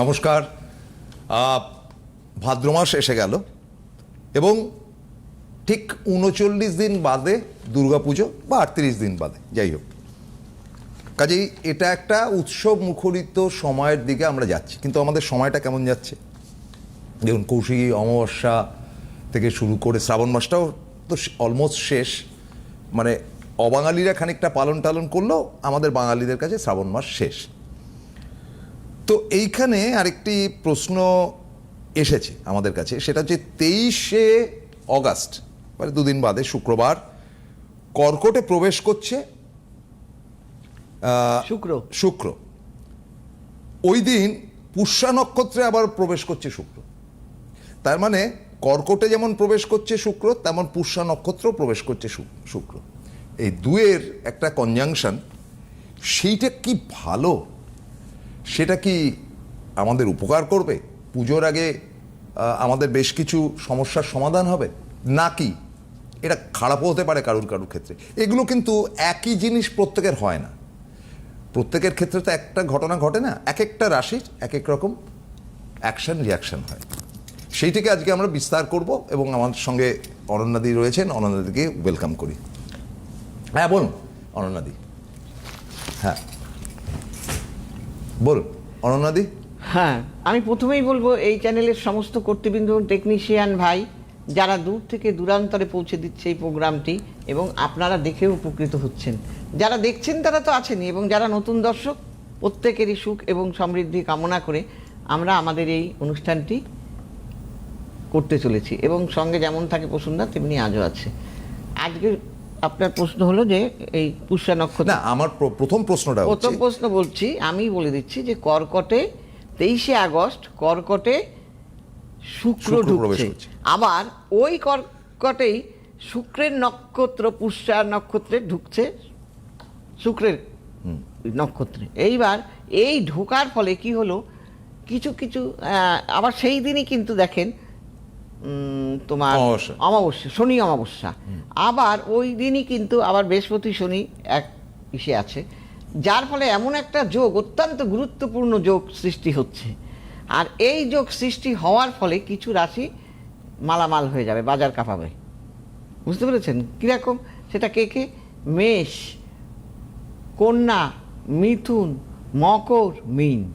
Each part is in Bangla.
নমস্কার। ভাদ্র মাস এসে গেল এবং ঠিক উনচল্লিশ দিন বাদে দুর্গাপুজো বা আটত্রিশ দিন বাদে, যাই হোক। কাজেই এটা একটা উৎসব মুখরিত সময়ের দিকে আমরা যাচ্ছি, কিন্তু আমাদের সময়টা কেমন যাচ্ছে? দেখুন, কৌশিকী অমাবস্যা থেকে শুরু করে শ্রাবণ মাসটাও তো অলমোস্ট শেষ। মানে অবাঙালিরা খানিকটা পালন টালন করলেও আমাদের বাঙালিদের কাছে শ্রাবণ মাস শেষ। তো এইখানে আরেকটি প্রশ্ন এসেছে আমাদের কাছে সেটা হচ্ছে তেইশে অগাস্ট মানে দুদিন বাদে শুক্রবার কর্কটে প্রবেশ করছে শুক্র। শুক্র। ওই দিন পুষ্যা নক্ষত্রে আবার প্রবেশ করছে শুক্র। তার মানে কর্কটে যেমন প্রবেশ করছে শুক্র তেমন পুষ্যা নক্ষত্র প্রবেশ করছে শুক্র। এই দুয়ের একটা কনজাংশন সেইটা কি ভালো? সেটা কি আমাদের উপকার করবে? পুজোর আগে আমাদের বেশ কিছু সমস্যার সমাধান হবে? নাকি এটা খারাপও হতে পারে কারুর কারুর ক্ষেত্রে? এগুলো কিন্তু একই জিনিস প্রত্যেকের হয় না। প্রত্যেকের ক্ষেত্রে তো একটা ঘটনা ঘটে না? এক একটা রাশির এক এক রকম অ্যাকশন রিয়াকশন হয়। সেইটিকে আজকে আমরা বিস্তার করব এবং আমার সঙ্গে অনন্যাদি রয়েছেন। অনন্যাদিকে ওয়েলকাম করি। হ্যাঁ বলুন, অনন্যাদি। হ্যাঁ। বলুন অনন্যাদি হ্যাঁ আমি প্রথমেই বলব, এই চ্যানেলের সমস্ত কর্তৃবৃন্দ টেকনিশিয়ান ভাই, যারা দূর থেকে দূরান্তরে পৌঁছে দিচ্ছে এই প্রোগ্রামটি এবং আপনারা দেখেও উপকৃত হচ্ছেন। যারা দেখছেন তারা তো আছেনই এবং যারা নতুন দর্শক, প্রত্যেকেরই সুখ এবং সমৃদ্ধি কামনা করে আমরা আমাদের এই অনুষ্ঠানটি করতে চলেছি এবং সঙ্গে যেমন থাকে প্রসন্না তেমনি আজও আছে। আজকে আপনার প্রশ্ন হলো যে এই পুষ্যা নক্ষত্র না আমার প্রথম প্রশ্নটা প্রথম প্রশ্ন বলছি আমি বলে দিচ্ছি যে কর্কটে তেইশে আগস্ট কর্কটে শুক্র ঢুকছে। আবার ওই কর্কটেই শুক্রের নক্ষত্র পুষ্যা নক্ষত্রে ঢুকছে শুক্রের নক্ষত্রে। এইবার এই ঢোকার ফলে কি হলো? কিছু কিছু আবার সেই দিনই কিন্তু দেখেন তোমার অমাবস্যা। শনি অমাবস্যা। আবার ওই দিনই কিন্তু আবার বৃহস্পতি শনি এক ইসে আছে। যার ফলে এমন একটা যোগ অত্যন্ত গুরুত্বপূর্ণ যোগ সৃষ্টি হচ্ছে। আর এই যোগ সৃষ্টি হওয়ার ফলে কিছু রাশি মালামাল হয়ে যাবে বাজার কাঁপাবে। বুঝতে পেরেছেন? কীরকম? সেটা কে কে? মেষ কন্যা মিথুন মকর মিন।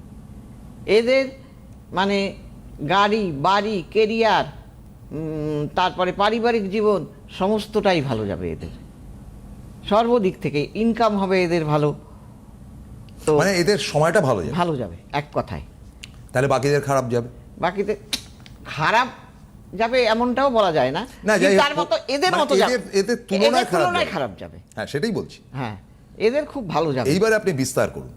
এদের মানে গাড়ি বাড়ি কেরিয়ার তারপরে পারিবারিক জীবন সমস্তটাই ভালো যাবে এদের। সর্বদিক থেকে ইনকাম হবে এদের ভালো। তো মানে এদের সময়টা ভালো যাবে। ভালো যাবে এক কথায়। তাহলে বাকিদের খারাপ যাবে? বাকিদের খারাপ যাবে এমনটাও বলা যায় না তার মতো এদের মানে মতো যাবে। এদের- তুলনায়। খারাপ যাবে। হ্যাঁ সেটাই বলছি। হ্যাঁ এদের খুব ভালো যাবে। এইবারে আপনি বিস্তার করুন।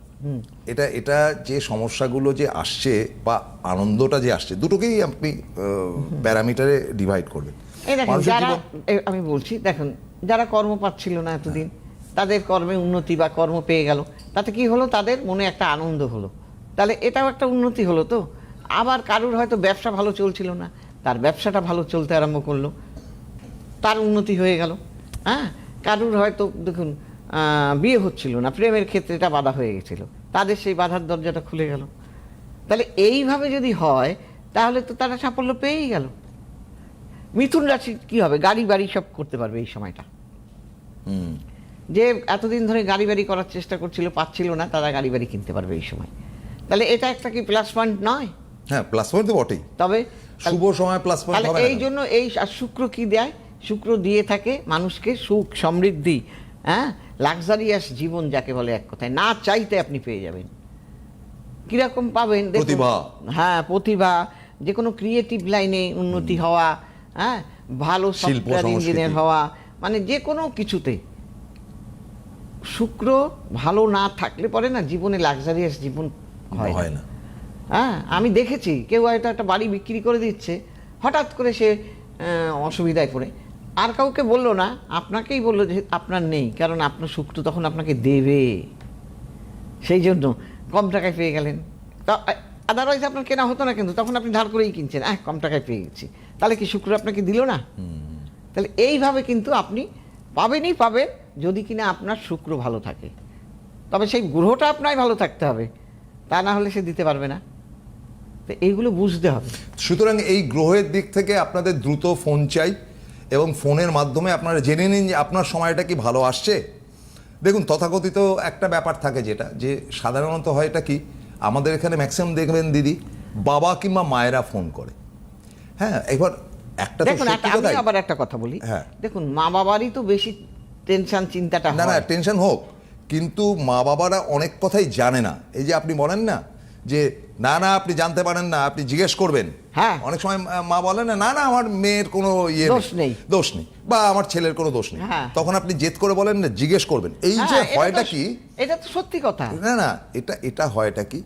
এটা এটা যে সমস্যাগুলো যে আসছে বা আনন্দটা যে আসছে দুটোকেই আপনি প্যারামিটারে ডিভাইড করবেন। যারা আমি বলছি দেখুন যারা কর্ম পাচ্ছিল না এতদিন তাদের কর্মে উন্নতি বা কর্ম পেয়ে গেল তাতে কি হলো? তাদের মনে একটা আনন্দ হলো। তাহলে এটাও একটা উন্নতি হলো তো? আবার কারুর হয়তো ব্যবসা ভালো চলছিল না তার ব্যবসাটা ভালো চলতে আরম্ভ করল তার উন্নতি হয়ে গেল হ্যাঁ? কারুর হয়তো দেখুন বিয়ে হচ্ছিল না প্রেমের ক্ষেত্রে এটা বাধা হয়ে গেছিল। তাদের সেই বাধার দরজাটা খুলে গেল। তাহলে এইভাবে যদি হয় তাহলে তো তারা সাফল্য পেয়েই গেল। মিথুন রাশি কি হবে? গাড়ি বাড়ি সব করতে পারবে এই সময়টা। হুম। যে এতদিন ধরে গাড়ি বাড়ি করার চেষ্টা করছিল পাচ্ছিল না তারা গাড়ি বাড়ি কিনতে পারবে এই সময়। তাহলে এটা একটা কি প্লাস পয়েন্ট নয়? হ্যাঁ প্লাস পয়েন্ট তো বটেই। তবে শুভ সময় প্লাস পয়েন্ট হবে এই জন্য এই শুক্র কি দেয়? শুক্র দিয়ে থাকে মানুষকে সুখ সমৃদ্ধি হ্যাঁ? লাক্সারিয়াস জীবন যাকে বলে এক কথায় না চাইতে আপনি পেয়ে যাবেন। কীরকম পাবেন। প্রতিভা। হ্যাঁ প্রতিভা যে কোনো ক্রিয়েটিভ লাইনে উন্নতি হওয়া হ্যাঁ ভালো সফটওয়্যার ইঞ্জিনিয়ার হওয়া মানে যে কোনো কিছুতে। শুক্র ভালো না থাকলে পরে না জীবনে লাক্সারিয়াস জীবন হয় না। হয় না। হ্যাঁ আমি দেখেছি কেউ হয়তো একটা বাড়ি বিক্রি করে দিচ্ছে হঠাৎ করে সে অসুবিধায় পড়ে। আর কাউকে বলল না আপনাকেই বলল যে আপনার নেই কারণ আপনার শুক্র তখন আপনাকে দেবে। সেই জন্য কম টাকায় পেয়ে গেলেন। আদারওয়াইজ আপনার কেনা হতো না কিন্তু তখন আপনি ধার করেই কিনছেন। হ্যাঁ কম টাকায় পেয়ে গেছি। তাহলে কি শুক্র আপনাকে দিল না? তাহলে এইভাবে কিন্তু আপনি পাবেনই পাবেন যদি কিনা আপনার শুক্র ভালো থাকে। তবে সেই গ্রহটা আপনার ভালো থাকতে হবে তা না হলে সে দিতে পারবে না। তো এইগুলো বুঝতে হবে। সুতরাং এই গ্রহের দিক থেকে আপনাদের দ্রুত ফোন চাই। এবং ফোনের মাধ্যমে আপনারা জেনে নিন যে আপনার সময়টা কি ভালো আসছে। দেখুন তথাকথিত একটা ব্যাপার থাকে যেটা যে সাধারণত হয় এটা কি আমাদের এখানে ম্যাক্সিমাম দেখবেন দিদি বাবা কিংবা মায়েরা ফোন করে। হ্যাঁ এবার একটা দেখুন আমি আবার একটা কথা বলি। হ্যাঁ। দেখুন মা বাবারই তো বেশি টেনশন চিন্তাটা না না টেনশন হোক কিন্তু মা বাবারা অনেক কথাই জানে না। এই যে আপনি বলেন না যে না না আপনি জানতে পারেন না আপনি জিজ্ঞেস করবেন। হ্যাঁ। অনেক সময় মা বলেন না না আমার মেয়ের কোনো ইয়ে দোষ নেই। দোষ নেই। বা আমার ছেলের কোনো দোষ নেই। হ্যাঁ। তখন আপনি জেদ করে বলেন না জিজ্ঞেস করবেন। এই যে হ্যাঁ, হয়টা কি? এটা তো সত্যি কথা। না না এটা এটা হয়টা কি?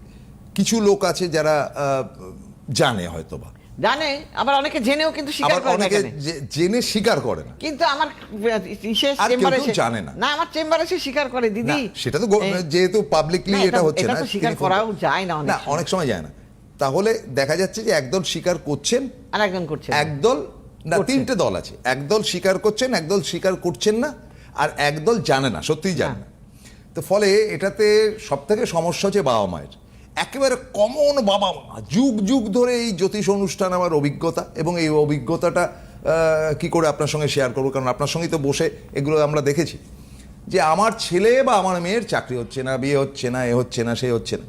কিছু লোক আছে যারা আহ, জানে হয়তো বা জানে আবার অনেকে জেনেও কিন্তু স্বীকার করে না অনেকে জেনে। স্বীকার করে না। কিন্তু আমার বিশেষ চেম্বারে জানে না। না আমার চেম্বারে সে স্বীকার করে দিদি। সেটা তো যেহেতু পাবলিকলি এটা হচ্ছে না স্বীকার করাও যায় না অনেক অনেক সময় যায় না। তাহলে দেখা যাচ্ছে যে একদল স্বীকার করছেন। আর একজন করছে একদল না তিনটে দল আছে। একদল স্বীকার করছেন একদল স্বীকার করছেন না আর একদল জানে না সত্যিই জানে না। তো ফলে এটাতে সব থেকে সমস্যা হচ্ছে বাবা মায়ের। একেবারে কমন বাবা মা। যুগ যুগ ধরে এই জ্যোতিষ অনুষ্ঠান আমার অভিজ্ঞতা এবং এই অভিজ্ঞতাটা কি করে আপনার সঙ্গে শেয়ার করব? কারণ আপনার সঙ্গেই তো বসে এগুলো আমরা দেখেছি। যে আমার ছেলে বা আমার মেয়ের চাকরি হচ্ছে না, বিয়ে হচ্ছে না, এ হচ্ছে না, সে হচ্ছে না।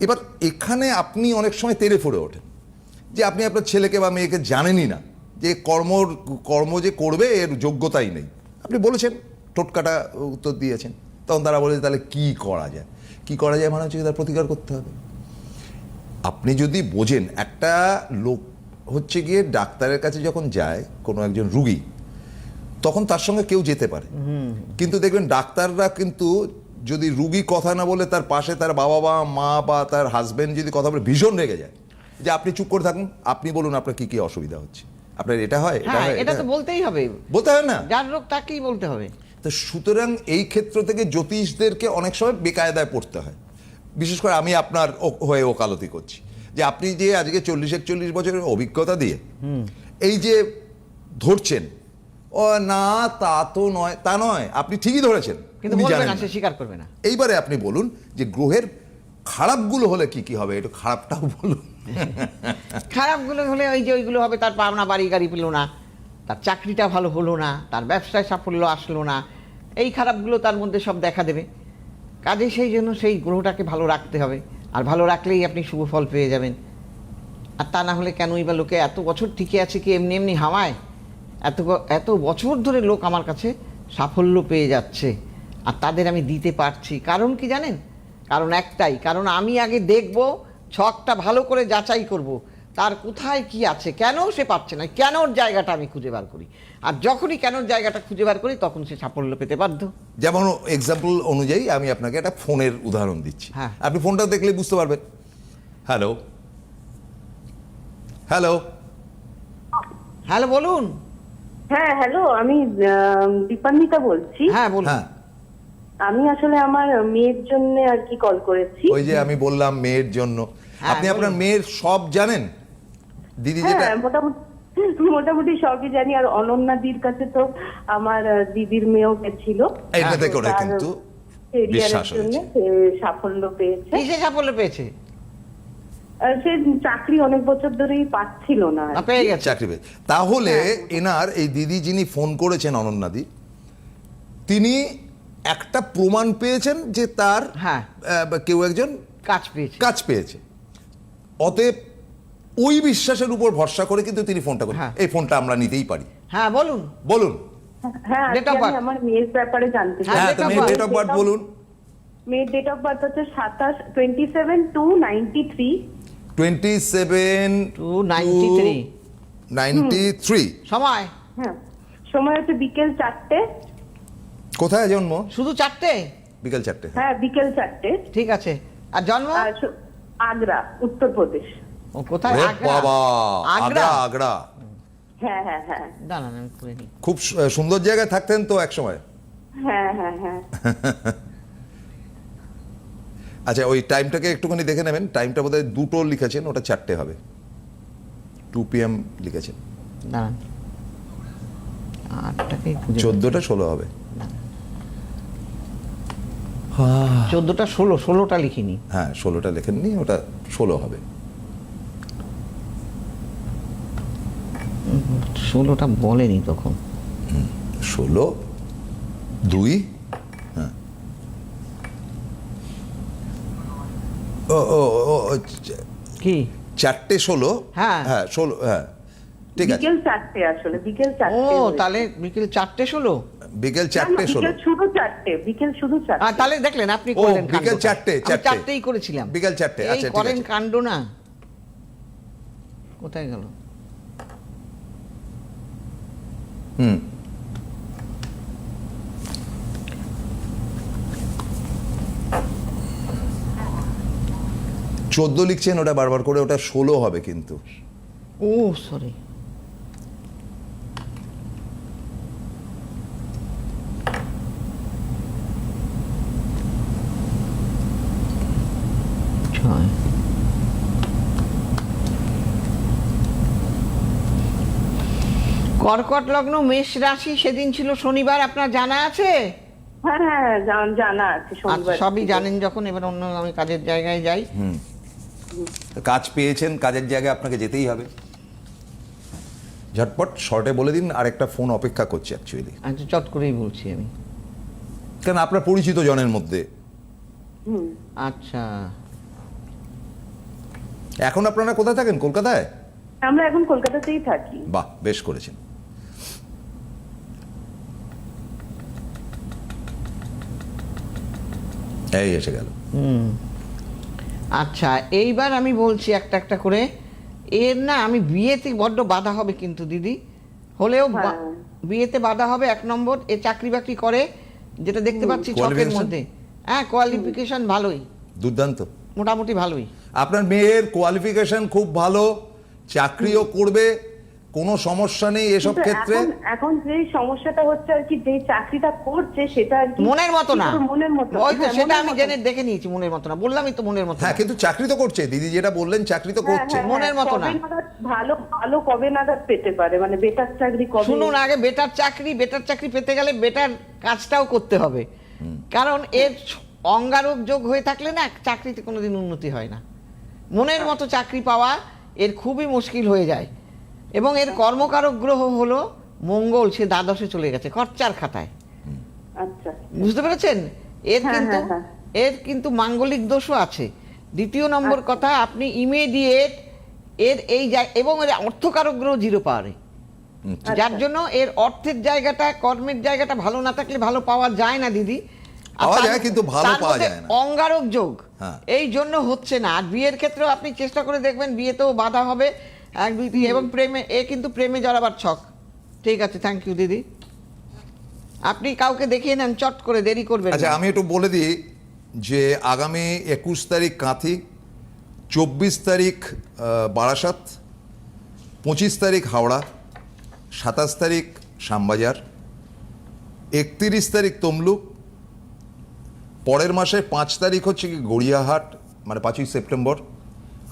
এবার এখানে আপনি অনেক সময় তেড়ে ফুড়ে ওঠেন। যে আপনি আপনার ছেলেকে বা মেয়েকে জানেনই না। যে কর্মর, কর্ম যে করবে, এর যোগ্যতাই নেই। আপনি বলেছেন টোটকাটা উত্তর দিয়েছেন। তখন তারা বলে তাহলে কি করা যায়? কি করা যায় মানে হচ্ছে তার প্রতিকার করতে হবে। আপনি যদি বোঝেন একটা লোক হচ্ছে গিয়ে ডাক্তারের কাছে যখন যায় কোনো একজন রুগী তখন তার সঙ্গে কেউ যেতে পারে। কিন্তু দেখবেন ডাক্তাররা কিন্তু যদি রুগী কথা না বলে তার পাশে তার বাবা বা মা বা তার হাজবেন্ড যদি কথা বলে ভীষণ রেগে যায়। যে আপনি চুপ করে থাকুন আপনি বলুন আপনার কি কি অসুবিধা হচ্ছে। আপনার এটা হয় এটা হ্যাঁ তো বলতেই হবে। বলতে হয় না। যার রোগ তাকেই বলতে হবে। তো সুতরাং এই ক্ষেত্র থেকে জ্যোতিষদেরকে অনেক সময় বেকায়দায় পড়তে হয়। বিশেষ করে আমি আপনার ও- হয়ে ওকালতি করছি। যে আপনি যে আজকে চল্লিশ একচল্লিশ বছরের অভিজ্ঞতা দিয়ে এই যে ধরছেন ও না তা তো নয় তা নয় আপনি ঠিকই ধরেছেন স্বীকার করবে না। এইবারে আপনি বলুন যে গ্রহের খারাপগুলো হলে কি কি হবে একটু খারাপটাও বলুন। খারাপগুলো হলে ওই যে ওইগুলো হবে তার পাওনা বাড়ি গাড়ি পেল না তার চাকরিটা ভালো হলো না তার ব্যবসায় সাফল্য আসলো না এই খারাপগুলো তার মধ্যে সব দেখা দেবে। কাজে সেই জন্য সেই গ্রহটাকে ভালো রাখতে হবে। আর ভালো রাখলেই আপনি শুভ ফল পেয়ে যাবেন। আর তা না হলে কেনই বা লোকে এত বছর টিকে আছে কি এমনি এমনি হাওয়ায়? এত এত বছর ধরে লোক আমার কাছে সাফল্য পেয়ে যাচ্ছে। আর তাদের আমি দিতে পারছি। কারণ কি জানেন? কারণ একটাই, কারণ আমি আগে দেখব, ছকটা ভালো করে যাচাই করব। তার কোথায় কি আছে? কেন সে পাচ্ছে না? কেনর জায়গাটা আমি খুঁজে বার করি? আর যখনই কেন জায়গাটা খুঁজে বার করি তখন সে সাফল্য পেতে বাধ্য। যেমন এক্সাম্পল অনুযায়ী আমি আপনাকে একটা ফোনের উদাহরণ দিচ্ছি। হ্যাঁ। আপনি ফোনটা দেখলে বুঝতে পারবেন। হ্যালো। হ্যালো। হ্যালো বলুন। হ্যাঁ হ্যালো আমি দীপান্বিতা বলছি। হ্যাঁ বলুন। হ্যাঁ। আমি আসলে আমার মেয়ের জন্য আর কি কল করেছি। ওই যে আমি বললাম মেয়ের জন্য। হ্যাঁ, আপনি আপনার মেয়ের সব জানেন? দিদি যেটা হ্যাঁ মোটামুটি মোটামুটি সবই জানি। আর অনন্যাদির কাছে তো আমার দিদির মেয়েও গেছিল। এটাতে করে কিন্তু বিশ্বাস সাফল্য পেয়েছে। কিসে সাফল্য পেয়েছে? সে চাকরি অনেক বছর ধরেই পাচ্ছিল না পেয়ে গেছে। চাকরি তাহলে হ্যাঁ। এনার এই দিদি যিনি ফোন করেছেন অনন্যাদি তিনি একটা প্রমাণ পেয়েছেন যে তার হ্যাঁ। আহ, কেউ একজন কাজ পেয়েছে। কাজ পেয়েছে। অতএব ওই বিশ্বাসের উপর ভরসা করে কিন্তু তিনি ফোনটা করেন। হ্যাঁ। এই ফোনটা আমরা নিতেই পারি। হ্যাঁ বলুন। বলুন। হ্যাঁ? আমার মেয়ের ব্যাপারে জানতে হ্যাঁ, date তো of মেয়ের birth. ডেট অফ বার্থ বলুন। মেয়ের ডেট অফ বার্থ হচ্ছে সাতাশ twenty seven two ninety three twenty seven two ninety three ninety three সময়? হ্যাঁ সময় হচ্ছে বিকেল চারটে। কোথায় জন্ম? শুধু চারটে? বিকেল চারটে। হ্যাঁ বিকেল চারটে। ঠিক আছে। আর জন্ম? আগ্রা উত্তরপ্রদেশ। ও কোথায়? বাবা। আগ্রা? আগ্রা আগ্রা। হ্যাঁ হ্যাঁ হ্যাঁ। দাঁড়ান আমি করে নিই। খুব সুন্দর জায়গায় থাকতেন তো এক সময় হ্যাঁ হ্যাঁ হ্যাঁ। আচ্ছা ওই টাইমটাকে একটুখানি দেখে নেবেন। টাইমটা বোধহয় দুটো লিখেছেন ওটা চারটে হবে। টু পি এম লিখেছেন। দাঁড়ান। আটটাকেই চোদ্দোটা ষোলো হবে। চোদ্দটা ষোলো ষোলোটা লিখিনি। হ্যাঁ ষোলোটা লেখেননি ওটা ষোলো হবে। ষোলোটা বলেনি তখন। ষোলো দুই হ্যাঁ। ও ও ও ও, কি? চারটে ষোলো? হ্যাঁ। হ্যাঁ ষোলো হ্যাঁ। ঠিক আছে। বিকেল চারটে আসলে বিকেল চারটে হয়েছে। তাহলে বিকেল চারটে ষোলো? বিকেল চারটে ষোলো। শুধু চারটে বিকেল শুধু আর চারটে তাহলে দেখলেন আপনি ও, করলেন বিকেল চারটে, চারটে। চারটেই করেছিলাম। বিকেল চারটে, আচ্ছা, ঠিক করেন কাণ্ড না। কোথায় গেল? হুম চোদ্দ লিখছেন ওটা বারবার করে ওটা ষোলো হবে কিন্তু। ও সরি কর্কট লগ্ন মেষ রাশি সেদিন ছিল শনিবার আপনার জানা আছে? হ্যাঁ হ্যাঁ জানা আছে আচ্ছা শনিবার সবই জানেন যখন এবার অন্য আমি কাজের জায়গায় যাই। কাজ পেয়েছেন কাজের জায়গায় আপনাকে যেতেই হবে। ঝটপট শর্টে বলে দিন আরেকটা ফোন অপেক্ষা করছে অ্যাকচুয়ালি আচ্ছা চট করেই বলছি আমি। কেন আপনার পরিচিত জনের মধ্যে। আচ্ছা। এখন আপনারা কোথায় থাকেন? কলকাতায়? আমরা এখন কলকাতাতেই থাকি। বাহ বেশ করেছেন। এই এসে গেল। আচ্ছা এইবার আমি বলছি একটা একটা করে। এর না আমি বিয়েতে বড্ড বাধা হবে কিন্তু দিদি। হলেও হ্যাঁ। বিয়েতে বাধা হবে এক নম্বর এ চাকরি বাকরি করে যেটা দেখতে পাচ্ছি ছকের মধ্যে। হ্যাঁ কোয়ালিফিকেশন ভালোই। দুর্দান্ত। মোটামুটি ভালোই। আপনার মেয়ের কোয়ালিফিকেশন খুব ভালো চাকরিও করবে কোনো সমস্যা নেই এসব ক্ষেত্রে। এখন যে সমস্যাটা হচ্ছে আর কি যে চাকরিটা করছে সেটা আর কি মনের মতো না। মনের মতো। ওই তো হ্যাঁ, সেটা আমি জেনে দেখে নিয়েছি মনের মতো না। বললামই তো মনের মতো হ্যাঁ কিন্তু চাকরি তো করছে। দিদি যেটা বললেন চাকরি তো হ্যাঁ, করছে। হ্যাঁ, মনের মতো না। ভালো ভালো কবে নাগাদ পেতে পারে? মানে বেটার চাকরি কবে? শুনুন আগে বেটার চাকরি বেটার চাকরি পেতে গেলে বেটার কাজটাও করতে হবে। কারণ এর অঙ্গারক যোগ হয়ে থাকলে না চাকরিতে কোনোদিন উন্নতি হয় না। মনের মতো চাকরি পাওয়া এর খুবই মুশকিল হয়ে যায়। এবং এর কর্মকারক গ্রহ হলো মঙ্গল সে দ্বাদশে চলে গেছে খরচার খাতায়। আচ্ছা। বুঝতে পেরেছেন? এর হ্যাঁ, কিন্তু হ্যাঁ, হ্যাঁ। এর কিন্তু মাঙ্গলিক দোষও আছে। দ্বিতীয় নম্বর কথা আপনি ইমিডিয়েট এর এই এবং এর অর্থকারক গ্রহ জিরো পাওয়ারে যার জন্য এর অর্থের জায়গাটা কর্মের জায়গাটা ভালো না থাকলে ভালো পাওয়া যায় না দিদি। পাওয়া যায়, কিন্তু ভালো পাওয়া যায় না। অঙ্গারক যোগ। এই জন্য হচ্ছে না। আর বিয়ের ক্ষেত্রেও আপনি চেষ্টা করে দেখবেন বিয়েতেও বাধা হবে। এক দুই তিন এবং প্রেমে এ কিন্তু প্রেমে জড়াবার ছক। ঠিক আছে থ্যাংক ইউ দিদি। আপনি কাউকে দেখিয়ে নেন চট করে দেরি করবেন আচ্ছা আমি একটু বলে দিই যে আগামী একুশ তারিখ কাঁথি চব্বিশ তারিখ বারাসাত পঁচিশ তারিখ হাওড়া সাতাশ তারিখ শ্যামবাজার একত্রিশ তারিখ তমলুক পরের মাসে পাঁচ তারিখ হচ্ছে কি গড়িয়াহাট মানে পাঁচই সেপ্টেম্বর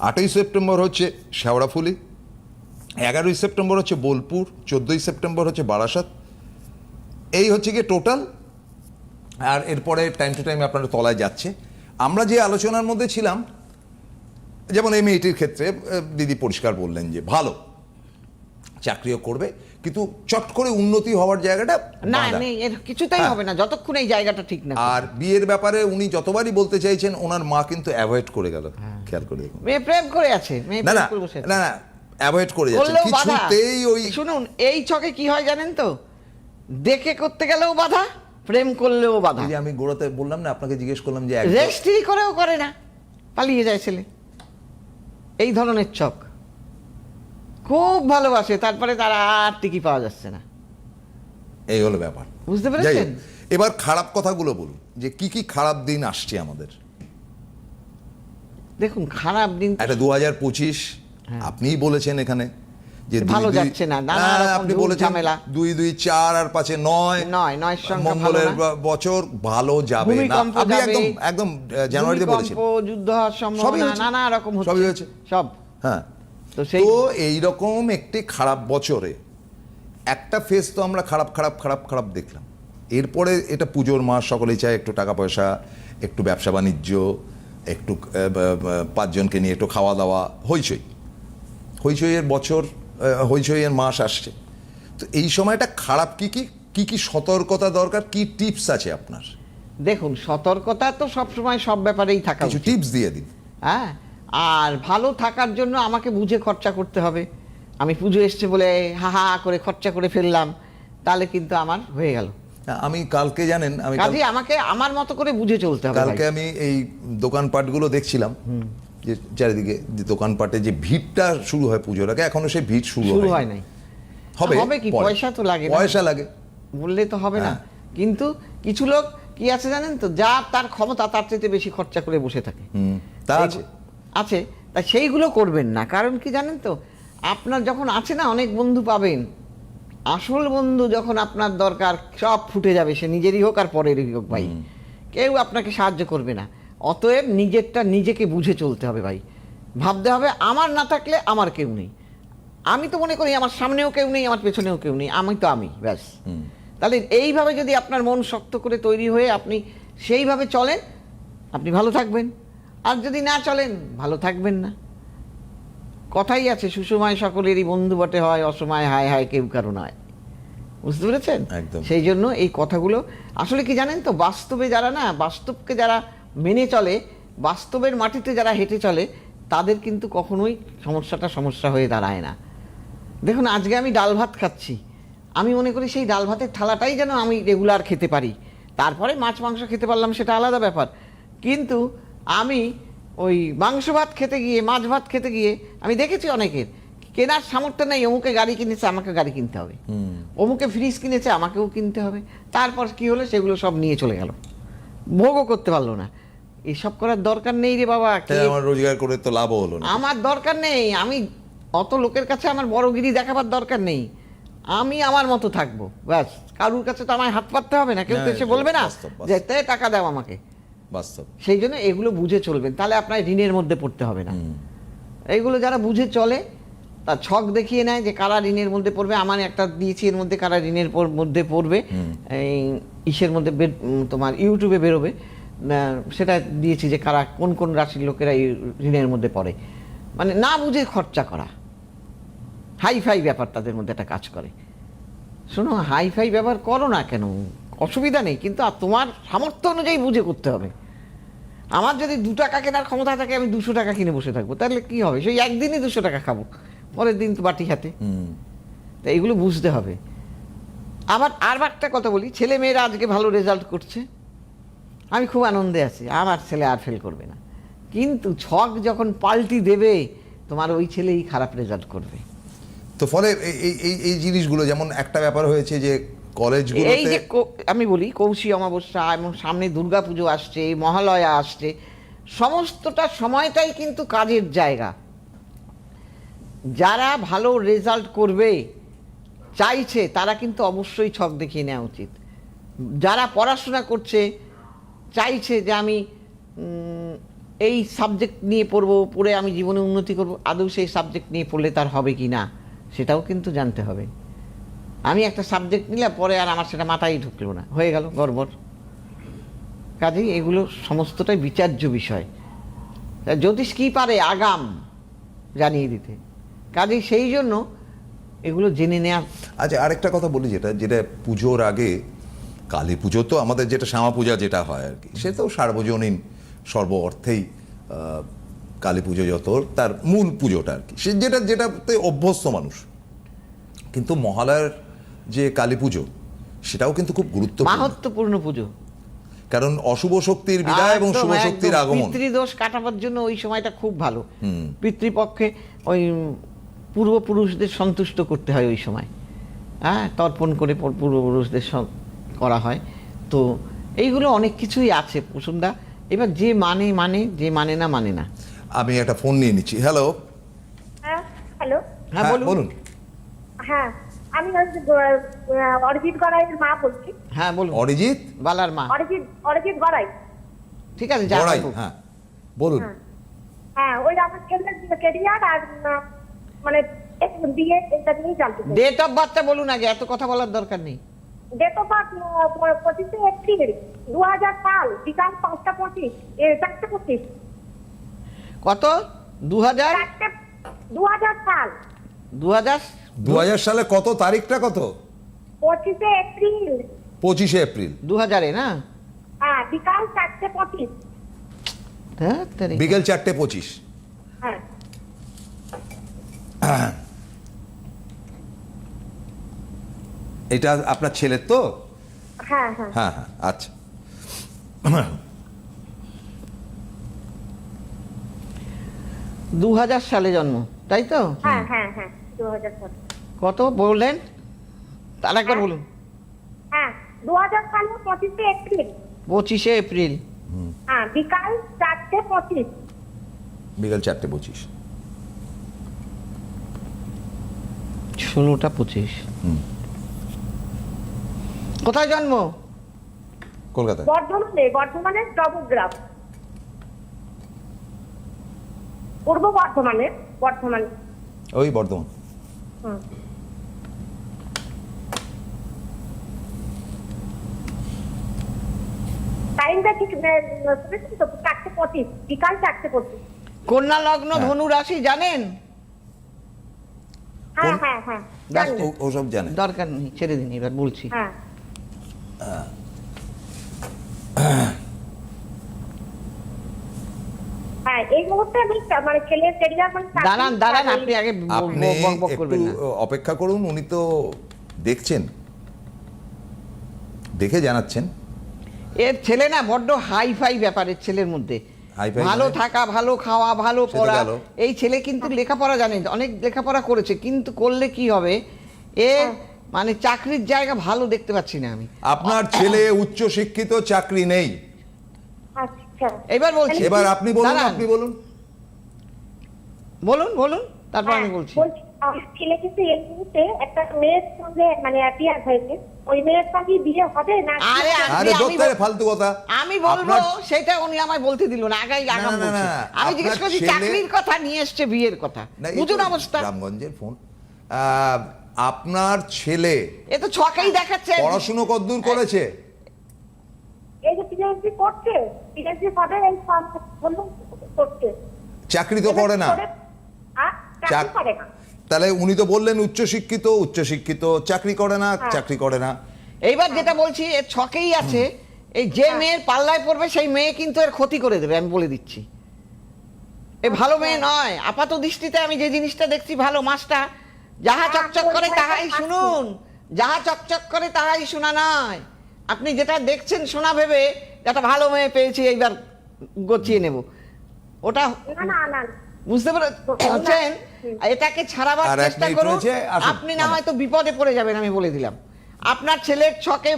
আটই সেপ্টেম্বর হচ্ছে শেওড়াফুলি এগারোই সেপ্টেম্বর হচ্ছে বোলপুর চোদ্দোই সেপ্টেম্বর হচ্ছে বারাসাত। এই হচ্ছে গিয়ে টোটাল আর এরপরে টাইম টু টাইম আপনারা তলায় যাচ্ছে। আমরা যে আলোচনার মধ্যে ছিলাম যেমন এই মেয়েটির ক্ষেত্রে দিদি পরিষ্কার বললেন যে ভালো চাকরিও করবে কিন্তু চট করে উন্নতি হওয়ার জায়গাটা না কিছুতেই হ্যাঁ। হবে না যতক্ষণ এই জায়গাটা ঠিক না। আর বিয়ের ব্যাপারে উনি যতবারই বলতে চাইছেন ওনার মা কিন্তু অ্যাভয়েড করে গেল। খেয়াল করে মেয়ে প্রেম করে আছে মেয়ে না। না না অ্যাভয়েড করে যাচ্ছে করলেও বাধা। কিছুতেই ওই শুনুন এই ছকে কি হয় জানেন তো? দেখে করতে গেলেও বাধা প্রেম করলেও বাধা। এই যে আমি গোড়াতে বললাম না আপনাকে জিজ্ঞেস করলাম যে একদম- রেজিস্ট্রি করেও করে না পালিয়ে যায় ছেলে। এই ধরনের ছক খুব ভালোবাসে তারপরে তার আর টিকি পাওয়া যাচ্ছে না। এই হলো ব্যাপার। বুঝতে যাই পেরেছেন? হোক, এবার খারাপ কথাগুলো বলুন যে কি কি খারাপ দিন আসছে আমাদের? দেখুন খারাপ দিন একটা দু হাজার পঁচিশ। আপনিই বলেছেন এখানে যে ভালো যাচ্ছে না, হ্যাঁ, আপনি বলেছেন দুই দুই চার আর পাঁচে নয়। নয়, ভালো মঙ্গলের বছর ভালো যাবে না। আপনি একদম একদম জানুয়ারিতে বলেছেন। যুদ্ধ হওয়ার সম্ভাবনা নানা রকম সবই হয়েছে। সব। হ্যাঁ। তো একটি খারাপ বছরে একটা ফেস তো আমরা খারাপ খারাপ খারাপ খারাপ দেখলাম। এরপরে এটা পুজোর মাস সকলেই চায় একটু টাকা পয়সা একটু ব্যবসা বাণিজ্য একটু পাঁচজনকে নিয়ে একটু খাওয়া দাওয়া হইচই। হইচইয়ের বছর হইচইয়ের মাস আসছে। তো এই সময়টা খারাপ কি কি কি কি সতর্কতা দরকার? কি টিপস আছে আপনার? দেখুন সতর্কতা তো সবসময় সব ব্যাপারেই থাকা কিছু টিপস দিয়ে দিন। হ্যাঁ? আর ভালো থাকার জন্য আমাকে বুঝে খরচা করতে হবে। আমি পুজো এসছে বলে হা হা করে খরচা করে ফেললাম তাহলে কিন্তু আমার হয়ে গেল। আমি কালকে জানেন আমি কাজে আমাকে আমার মতো করে বুঝে চলতে হবে কালকে আমি এই দোকানপাটগুলো দেখছিলাম। যে চারিদিকে যে দোকানপাটে যে ভিড়টা শুরু হয় পুজোর আগে এখনও সেই ভিড় শুরু হয় নাই। হবে হবে কি? পয়সা তো লাগে পয়সা লাগে। বললে তো হবে না। হ্যাঁ। কিন্তু কিছু লোক কি আছে জানেন তো? যার তার ক্ষমতা তার চাইতে বেশি খরচা করে বসে থাকে। তা আছে। আছে। তা সেইগুলো করবেন না। কারণ কি জানেন তো? আপনার যখন আছে না অনেক বন্ধু পাবেন। আসল বন্ধু যখন আপনার দরকার সব ফুটে যাবে। সে নিজেরই হোক আর পরেরই হোক ভাই। কেউ আপনাকে সাহায্য করবে না। অতএব নিজেরটা নিজেকে বুঝে চলতে হবে ভাই। ভাবতে হবে আমার না থাকলে আমার কেউ নেই। আমি তো মনে করি আমার সামনেও কেউ নেই আমার পেছনেও কেউ নেই আমি তো আমি ব্যাস। তাহলে এইভাবে যদি আপনার মন শক্ত করে তৈরি হয়ে আপনি সেইভাবে চলেন আপনি ভালো থাকবেন। আর যদি না চলেন ভালো থাকবেন না। কথাই আছে সুসময় সকলেরই বন্ধু বটে হয় অসময় হায় হায় কেউ কারও নয়। বুঝতে পেরেছেন? একদম। সেই জন্য এই কথাগুলো আসলে কি জানেন তো বাস্তবে যারা না বাস্তবকে যারা মেনে চলে বাস্তবের মাটিতে যারা হেঁটে চলে তাদের কিন্তু কখনোই সমস্যাটা সমস্যা হয়ে দাঁড়ায় না। দেখুন আজকে আমি ডাল ভাত খাচ্ছি। আমি মনে করি সেই ডাল ভাতের থালাটাই যেন আমি রেগুলার খেতে পারি। তারপরে মাছ মাংস খেতে পারলাম সেটা আলাদা ব্যাপার। কিন্তু আমি ওই মাংস ভাত খেতে গিয়ে মাছ ভাত খেতে গিয়ে আমি দেখেছি অনেকের কেনার সামর্থ্য নেই অমুকে গাড়ি কিনেছে আমাকে গাড়ি কিনতে হবে। অমুকে ফ্রিজ কিনেছে আমাকেও কিনতে হবে। তারপর কি হলো সেগুলো সব নিয়ে চলে গেল। ভোগও করতে পারল না। এসব করার দরকার নেই রে বাবা আমার রোজগার করে তো লাভও হলো না। আমার দরকার নেই আমি অত লোকের কাছে আমার বড়গিরি দেখাবার দরকার নেই আমি আমার মতো থাকব ব্যাস। কারুর কাছে তো আমায় হাত পাততে হবে না কেউ তো এসে বলবে না। যে "তে টাকা দাও আমাকে। বাস্তব। সেই জন্য এগুলো বুঝে চলবেন তাহলে আপনার ঋণের মধ্যে পড়তে হবে না। এইগুলো যারা বুঝে চলে তার ছক দেখিয়ে নেয় যে কারা ঋণের মধ্যে পড়বে আমার একটা দিয়েছি এর মধ্যে কারা ঋণের মধ্যে পড়বে এই ইসের মধ্যে তোমার ইউটিউবে বেরোবে। সেটা দিয়েছি যে কারা কোন কোন রাশির লোকেরা এই ঋণের মধ্যে পড়ে। মানে না বুঝে খরচা করা। হাই ফাই ব্যাপার তাদের মধ্যে একটা কাজ করে। শোনো হাই ফাই ব্যবহার করো না কেন? অসুবিধা নেই কিন্তু আর তোমার সামর্থ্য অনুযায়ী বুঝে করতে হবে। আমার যদি দু টাকা কেনার ক্ষমতা থাকে আমি দুশো টাকা কিনে বসে থাকব। তাহলে কি হবে? সেই একদিনই দুশো টাকা খাব। পরের দিন তো বাটি হাতে। হুম। তা এগুলো বুঝতে হবে। আবার আর একটা কথা বলি ছেলে মেয়েরা আজকে ভালো রেজাল্ট করছে। আমি খুব আনন্দে আছি আমার ছেলে আর ফেল করবে না। কিন্তু ছক যখন পাল্টি দেবে তোমার ওই ছেলেই খারাপ রেজাল্ট করবে। তো ফলে এই- এই জিনিসগুলো যেমন একটা ব্যাপার হয়েছে যে এই যে আমি বলি কৌশী অমাবস্যা এবং সামনে দুর্গাপুজো আসছে মহালয়া আসছে সমস্তটা সময়টাই কিন্তু কাজের জায়গা। যারা ভালো রেজাল্ট করবে চাইছে তারা কিন্তু অবশ্যই ছক দেখিয়ে নেওয়া উচিত। যারা পড়াশোনা করছে চাইছে যে আমি এই সাবজেক্ট নিয়ে পড়ব, পড়ে আমি জীবনে উন্নতি করব, আদৌ সেই সাবজেক্ট নিয়ে পড়লে তার হবে কি না, সেটাও কিন্তু জানতে হবে। আমি একটা সাবজেক্ট নিলাম পরে আর আমার সেটা মাথায় ঢুকলো না, হয়ে গেল, গড়বড়। কাজেই এগুলো সমস্তটাই বিচার্য বিষয়। জ্যোতিষ কী পারে আগাম জানিয়ে দিতে। কাজেই সেই জন্য এগুলো জেনে নেওয়া আচ্ছা আরেকটা কথা বলি যেটা যেটা পুজোর আগে কালী পুজো তো আমাদের যেটা শ্যামা পূজা যেটা হয় আর কি সে তো সার্বজনীন সর্ব অর্থেই কালী পুজো যত তার মূল পুজোটা আর কি। সে যেটা যেটাতে অভ্যস্ত মানুষ। কিন্তু মহালয়ার যে কালী পুজো সেটাও কিন্তু খুব গুরুত্বপূর্ণ। মাহাত্মপূর্ণ পুজো। কারণ অশুভ শক্তির বিদায় এবং শুভ শক্তির। আগমন। পিতৃদোষ কাটাবার জন্য ওই সময়টা খুব ভালো। পিতৃপক্ষে ওই পূর্বপুরুষদের সন্তুষ্ট করতে হয় ওই সময়। হ্যাঁ তর্পণ করে পূর্বপুরুষদের করা হয়। তো এইগুলো অনেক কিছুই আছে কুসুমদা এবার যে মানে মানে যে মানে না মানে না। আমি একটা ফোন নিয়ে নিচ্ছি। হ্যালো হ্যাঁ হ্যালো? হ্যাঁ বলুন বলুন। হ্যাঁ আমি গ- আহ, অরিজিৎ গড়াইয়ের মা বলছি। হ্যাঁ বলুন। অরিজিৎ? বালার মা। অরিজিৎ অরিজিৎ গড়াই। ঠিক আছে যা হ্যাঁ বলুন। হ্যাঁ। হ্যাঁ ওই আমার ছেলের কেরিয়ার আর মানে বিয়ে এটা জানতে ডেট অফ বার্থটা বলুন আগে এত কথা বলার দরকার নেই। ডেট অফ বার্থ পঁচিশে এপ্রিল দু হাজার সাল বিকাল পাঁচটা পঁচিশ চারটে পঁচিশ। কত? দু হাজার দু হাজার সাল। দু হাজার দু সালে কত? তারিখটা কত? পঁচিশে এপ্রিল। পঁচিশে এপ্রিল। দু হাজারে না? হ্যাঁ বিকাল চারটে পঁচিশ। বিকেল চারটে পঁচিশ। হ্যাঁ। এটা আপনার ছেলের তো? হ্যাঁ হ্যাঁ। হ্যাঁ হ্যাঁ আচ্ছা। দু হাজার সালে জন্ম তাই তো? হ্যাঁ হ্যাঁ হ্যাঁ দু কত বললেন? তার একবার বলুন। হ্যাঁ দু হাজার সালে পঁচিশে এপ্রিল। পঁচিশে এপ্রিল। হ্যাঁ বিকাল চারটে পঁচিশ। বিকেল চারটে পঁচিশ। ষোলোটা পঁচিশ। কোথায় জন্ম? কলকাতায়। বর্ধমানে বর্ধমানের নবগ্রাম পূর্ব বর্ধমানে বর্ধমান। ওই বর্ধমান। টাইমটা ঠিক শুনেছেন তো? চারটে পঁচিশ বিকাল চারটে পঁচিশ। কন্যা লগ্ন হ্যাঁ। ধনু রাশি জানেন? হ্যাঁ হ্যাঁ হ্যাঁ ওসব জানে। দরকার নেই ছেড়ে দিন এবার বলছি। হ্যাঁ। দাঁড়ান দাঁড়ান আপনি আগে ব- আপনি ব- বক বক একটু অপেক্ষা করুন উনি তো দেখছেন দেখে জানাচ্ছেন। এর ছেলে না বড্ড হাই ফাই ব্যাপারের ছেলের মধ্যে। ভালো মানে? থাকা ভালো খাওয়া ভালো পড়া। এই ছেলে কিন্তু লেখাপড়া জানে অনেক লেখাপড়া করেছে কিন্তু করলে কি হবে? এ মানে চাকরির জায়গা ভালো দেখতে পাচ্ছি না আমি। আপনার ছেলে উচ্চ শিক্ষিত চাকরি নেই। আচ্ছা। এবার বলছি। এবার আপনি বলুন আপনি বলুন। বলুন বলুন তারপর আমি হ্যাঁ, বলছি। বলছি আমার ছেলে কিন্তু এই মুহূর্তে একটা মেয়ের সঙ্গে মানে অ্যাপিয়ার হয়েছে ওই মেয়ের সঙ্গে বিয়ে হবে না? আরে, আরে আমি ফালতু কথা। আমি বলব সেটা উনি আমায় বলতে দিল না আগাই আগাম বলছে। আমি জিজ্ঞেস করছি চাকরির কথা নিয়ে এসছে বিয়ের কথা। বুঝুন অবস্থা। রামগঞ্জের ফোন আহ, আপনার ছেলে এ তো ছকেই দেখাচ্ছে। পড়াশুনো কতদূর করেছে? এই যে পিএইচডি করছে পিএইচডি হবে এই করছে। চাকরি তো করে না। চাকরি করে না। তাহলে উনি তো বললেন উচ্চশিক্ষিত উচ্চশিক্ষিত চাকরি করে না হ্যাঁ। চাকরি করে না। এইবার যেটা বলছি এর ছকেই আছে। এই যে হ্যাঁ। মেয়ের পাল্লায় পড়বে সেই মেয়ে কিন্তু এর ক্ষতি করে দেবে আমি বলে দিচ্ছি। এ ভালো মেয়ে আচ্ছা। নয়। আপাত দৃষ্টিতে আমি যে জিনিসটা দেখছি ভালো মাছটা। যাহা চকচক করে তাহাই শুনুন যাহা চকচক করে তাহাই শোনা নয় আপনি যেটা দেখছেন শোনা ভেবে একটা ভালো মেয়ে পেয়েছি এইবার গছিয়ে নেব। ওটা না না না। বুঝতে পেরেছেন এটাকে ছাড়াবার চেষ্টা করুন। আপনি না হয়তো বিপদে পড়ে যাবেন আমি বলে দিলাম। আপনার ছেলের ছকে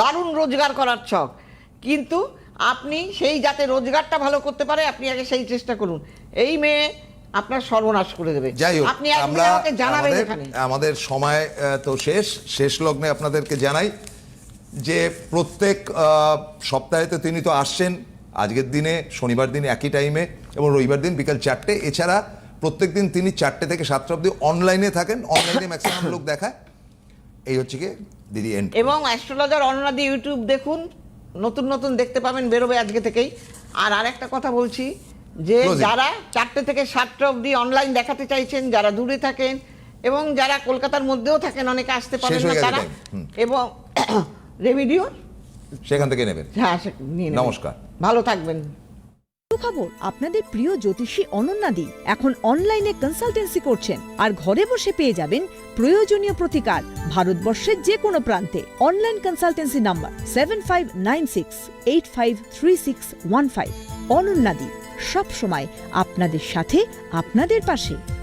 দারুণ রোজগার করার ছক। কিন্তু আপনি সেই যাতে রোজগারটা ভালো করতে পারে আপনি আগে সেই চেষ্টা করুন। এই মেয়ে আপনার সর্বনাশ করে দেবে। যাই হোক আপনি আমরা জানাবেন আমাদের- এখানে। আমাদের সময় তো শেষ। শেষ লগ্নে আপনাদেরকে জানাই যে প্রত্যেক সপ্তাহে তো তিনি তো আসছেন। আজকের দিনে শনিবার দিন একই টাইমে এবং রবিবার দিন বিকাল চারটে। এছাড়া প্রত্যেক দিন তিনি চারটে থেকে সাতটা অব্দি অনলাইনে থাকেন। অনলাইনে ম্যাক্সিমাম লোক দেখায়। এই হচ্ছে কি দিদি এন্ড এবং অ্যাস্ট্রোলজার অননাদি ইউটিউব দেখুন। নতুন নতুন দেখতে পাবেন বেরোবে আজকে থেকেই। আর আরেকটা কথা বলছি যে যারা চারটে থেকে সাতটা অবধি অনলাইন দেখাতে চাইছেন যারা দূরে থাকেন এবং যারা কলকাতার মধ্যেও থাকেন অনেকে আসতে পারেন না তারা এবং রেমিডিও সেখান থেকে নেবেন। হ্যাঁ। নমস্কার। ভালো থাকবেন। সুখবর আপনাদের প্রিয় জ্যোতিষী অনন্যাদি এখন অনলাইনে কনসালটেন্সি করছেন আর ঘরে বসে পেয়ে যাবেন প্রয়োজনীয় প্রতিকার ভারতবর্ষের যে কোনো প্রান্তে। Online consultancy number seven five nine six eight five three six one five অনন্যাদি। সবসময় আপনাদের সাথে আপনাদের পাশে।